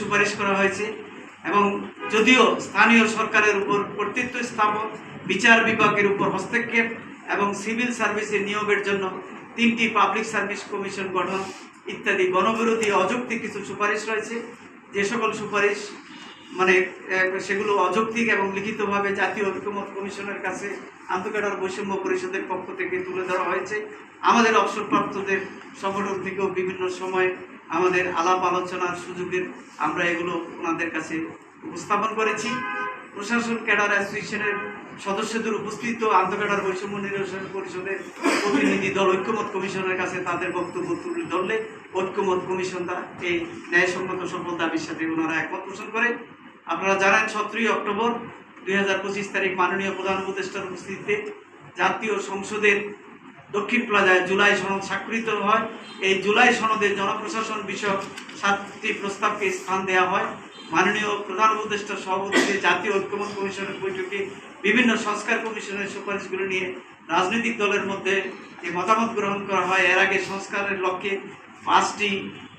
সুপারিশ করা হয়েছে এবং যদিও স্থানীয় সরকারের উপর কর্তৃত্ব স্থাপন বিচার বিভাগের উপর হস্তক্ষেপ এবং সিভিল সার্ভিসে নিয়োগের জন্য তিনটি পাবলিক সার্ভিস কমিশন গঠন ইত্যাদি গণবিরোধী অযৌক্তিক কিছু সুপারিশ রয়েছে। যে সকল সুপারিশ মানে সেগুলো অযৌক্তিক এবং লিখিতভাবে জাতীয় ঐক্যমত কমিশনের কাছে আন্তঃকাটার বৈষম্য পরিষদের পক্ষ থেকে তুলে ধরা হয়েছে। আমাদের অবসরপ্রাপ্তদের সংগঠন থেকেও বিভিন্ন সময় আমাদের আলাপ আলোচনার সুযোগের আমরা এগুলো ওনাদের কাছে উপস্থাপন করেছি। প্রশাসন, ক্যাডার অ্যাসোসিয়েশনের সদস্যদের উপস্থিত আন্তঃকাটার বৈষম্য নিরসন পরিষদের প্রতিনিধি দল, ঐক্যমত কমিশনের কাছে তাদের বক্তব্য তুলে ধরলে ঐক্যমত কমিশন তা এই ন্যায়সঙ্গত সফল দাবির সাথে ওনারা একমত পোষণ করে। আপনারা জানেন, সতেরোই অক্টোবর দুই হাজার পঁচিশ তারিখ মাননীয় প্রধান উপদেষ্টার উপস্থিতিতে জাতীয় সংসদের দক্ষিণ প্লাজায় জুলাই সনদ স্বাক্ষরিত হয়। এই জুলাই সনদে জনপ্রশাসন বিষয়ক সাতটি প্রস্তাবকে স্থান দেওয়া হয়। মাননীয় প্রধান উপদেষ্টার সভাপতিতে জাতীয় ঐক্যমত কমিশনের বৈঠকে বিভিন্ন সংস্কার কমিশনের সুপারিশগুলো নিয়ে রাজনৈতিক দলের মধ্যে যে মতামত গ্রহণ করা হয়, এর আগে সংস্কারের লক্ষ্যে পাঁচটি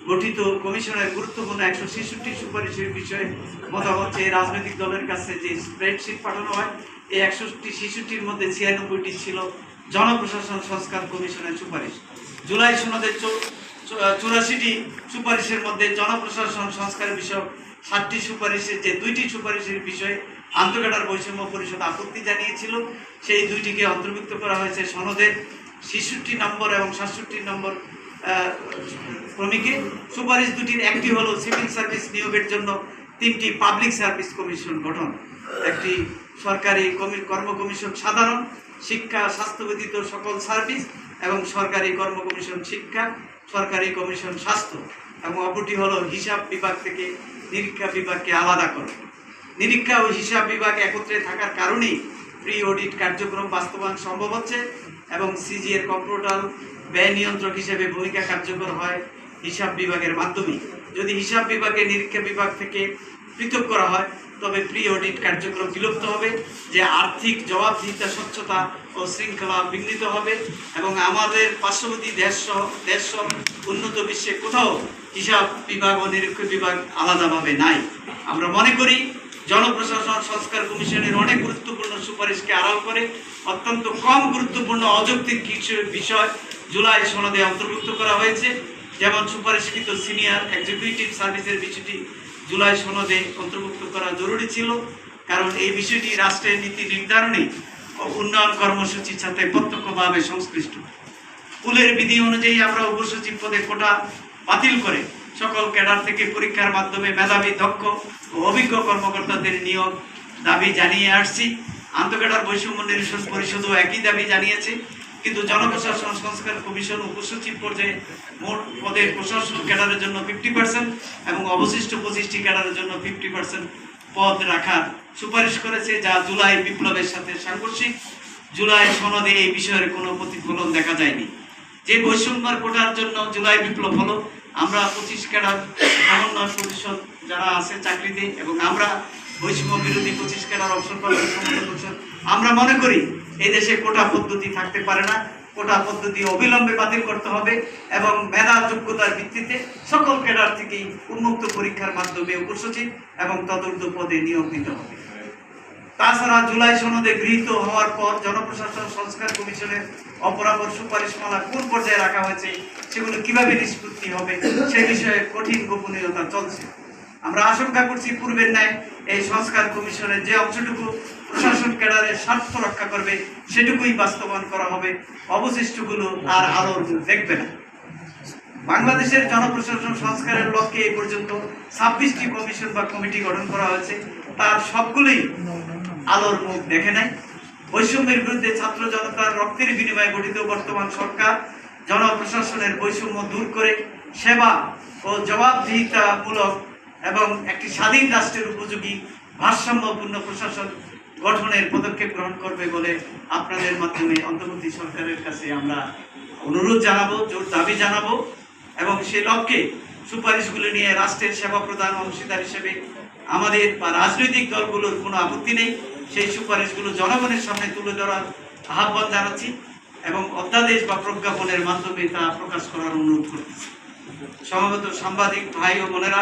গঠিত কমিশনের গুরুত্বপূর্ণ একশো ছেষট্টি সুপারিশের বিষয়ে মতামত চেয়ে রাজনৈতিক দলের কাছে যে স্প্রেডশিট পাঠানো হয়, এই একষট্টি ছেষট্টির মধ্যে ছিয়ানব্বইটি ছিল। জনপ্রশাসন সংস্কার কমিশনের সুপারিশ। জুলাই সনদের চুরাশিটি সুপারিশের মধ্যে জনপ্রশাসন সংস্কার বিষয়ক ষাটটি সুপারিশের যে দুইটি সুপারিশের বিষয়ে আন্তঃকাটার বৈষম্য পরিষদ আপত্তি জানিয়েছিল, সেই দুইটিকে অন্তর্ভুক্ত করা হয়েছে সনদের ছেষট্টি নম্বর এবং সাতষট্টি নম্বর ক্রমিকে সুপারিশ দুটির একটি হলো সিভিল সার্ভিস নিয়োগের জন্য, তিনটি পাবলিক সার্ভিস কমিশন গঠন। একটি সরকারি কর্ম কমিশন সাধারণ শিক্ষা, স্বাস্থ্য সকল সার্ভিস এবং সরকারি কর্ম কমিশন শিক্ষা, সরকারি কমিশন স্বাস্থ্য এবং অপরটি হলো হিসাব বিভাগ থেকে নিরীক্ষা বিভাগকে আলাদা করা। নিরীক্ষা ও হিসাব বিভাগ একত্রে থাকার কারণেই প্রি অডিট কার্যক্রম বাস্তবায়ন সম্ভব হচ্ছে এবং সিজি এর কম্পিউটার ব্যয় নিয়ন্ত্রক হিসেবে ভূমিকা কার্যকর হয় হিসাব বিভাগের মাধ্যমে যদি হিসাব বিভাগে নিরীক্ষা বিভাগ থেকে পৃথক করা হয়। তবে প্রি অডিট কার্যক্রম বিলুপ্ত হবে, যে আর্থিক জবাবদিহিতা, স্বচ্ছতা ও শৃঙ্খলা বিঘ্নিত হবে এবং আমাদের পার্শ্ববর্তী দেশ দেশ উন্নত বিশ্বে কোথাও হিসাব বিভাগ ও নিরীক্ষা বিভাগ আলাদাভাবে নাই। আমরা মনে করি, জনপ্রশাসন, সংস্কার কমিশনের অনেক গুরুত্বপূর্ণ সুপারিশকে আড়াল করে অত্যন্ত কম গুরুত্বপূর্ণ অযৌক্তিক কিছু বিষয় জুলাই সনদে অন্তর্ভুক্ত করা হয়েছে। যেমন সুপারিশকৃত সিনিয়র এক্সিকিউটিভ সার্ভিসের বিষয়টি জুলাই সনদে অন্তর্ভুক্ত করা জরুরি ছিল, কারণ এই বিষয়টি রাষ্ট্রের নীতি নির্ধারণে উন্নয়ন কর্মসূচির সাথে প্রত্যক্ষভাবে সংশ্লিষ্ট। স্কুলের বিধি অনুযায়ী আমরা উপসচিব পদে কোটা বাতিল করে সকল ক্যাডার থেকে পরীক্ষার মাধ্যমে মেধাবী, দক্ষ ও অভিজ্ঞ কর্মকর্তাদের নিয়োগ দাবি জানিয়ে আসছি। আন্তঃক্যাডার বৈষম্য নিরসন পরিষদও একই দাবি জানিয়েছে। কিন্তু জনপ্রশাসন সংস্কার কমিশন উপসচিব পর্যায়ে মোট পদের প্রশাসন ক্যাডারের জন্য ফিফটি পার্সেন্ট এবং অবশিষ্ট পঁচিশটি ক্যাডারের জন্য ফিফটি পার্সেন্ট পদ রাখার সুপারিশ করেছে, যা জুলাই বিপ্লবের সাথে সাংঘর্ষিক। জুলাই সনদে এই বিষয়ের কোনো প্রতিফলন দেখা যায়নি। যে বৈষম্যের কোটার জন্য জুলাই বিপ্লব হলো, আমরা পঁচিশ ক্যাডার সমন্বয় পরিষদ যারা আছে চাকরিতে এবং আমরা বৈষম্য বিরোধী পঁচিশ ক্যাডার অবসর প্রাপ্ত সমন্বয় পরিষদ, আমরা মনে করি এই দেশে কোটা পদ্ধতি থাকতে পারে না। কোটা পদ্ধতি অবিলম্বে বাতিল করতে হবে এবং মেধা যোগ্যতার ভিত্তিতে সকল ক্যাডার থেকেই উন্মুক্ত পরীক্ষার মাধ্যমে উপসচিব এবং তদন্ত পদে নিয়োগ দিতে হবে। তাছাড়া জুলাই সনদে গৃহীত হওয়ার পর জনপ্রশাসন সংস্কার কমিশনের অপরাপর সুপারিশমালা কোন পর্যায়ে রাখা হয়েছে, সেগুলো কীভাবে নিষ্পত্তি হবে, সে বিষয়ে কঠিন গোপনীয়তা চলছে। আমরা আশঙ্কা করছি পূর্বের ন্যায় এই সংস্কার কমিশনের যে অংশটুকু প্রশাসন ক্যাডারের স্বার্থ রক্ষা করবে, সেটুকুই বাস্তবায়ন করা হবে। অবশিষ্টগুলো আর আলোর দেখবে না। বাংলাদেশের জনপ্রশাসন সংস্কারের লক্ষ্যে এই পর্যন্ত ছাব্বিশটি কমিশন বা কমিটি গঠন করা হয়েছে। তার সবগুলোই আলোর মুখ দেখে নাই বৈষম্যের বিরুদ্ধে ছাত্র জনতার রক্তের বিনিময়ে গঠিত বর্তমান সরকার জনপ্রশাসনের বৈষম্য দূর করে সেবা ও জবাবদিহিতামূলক এবং একটি স্বাধীন রাষ্ট্রের উপযোগী ভারসাম্যপূর্ণ প্রশাসন গঠনের পদক্ষেপ গ্রহণ করবে বলে আপনাদের মাধ্যমে অন্তর্বর্তী সরকারের কাছে আমরা অনুরোধ জানাব, জোর দাবি জানাব এবং সে লক্ষ্যে সুপারিশগুলো নিয়ে রাষ্ট্রের সেবা প্রদান অংশীদার হিসেবে আমাদের বা রাজনৈতিক দলগুলোর কোনো আপত্তি নেই। সেই সুপারিশগুলো জনগণের সামনে তুলে ধরার আহ্বান জানাচ্ছি এবং অধ্যাদেশ বা প্রজ্ঞাপনের মাধ্যমে তা প্রকাশ করার অনুরোধ করতেছি। সমাগত সাংবাদিক ভাই ও বোনেরা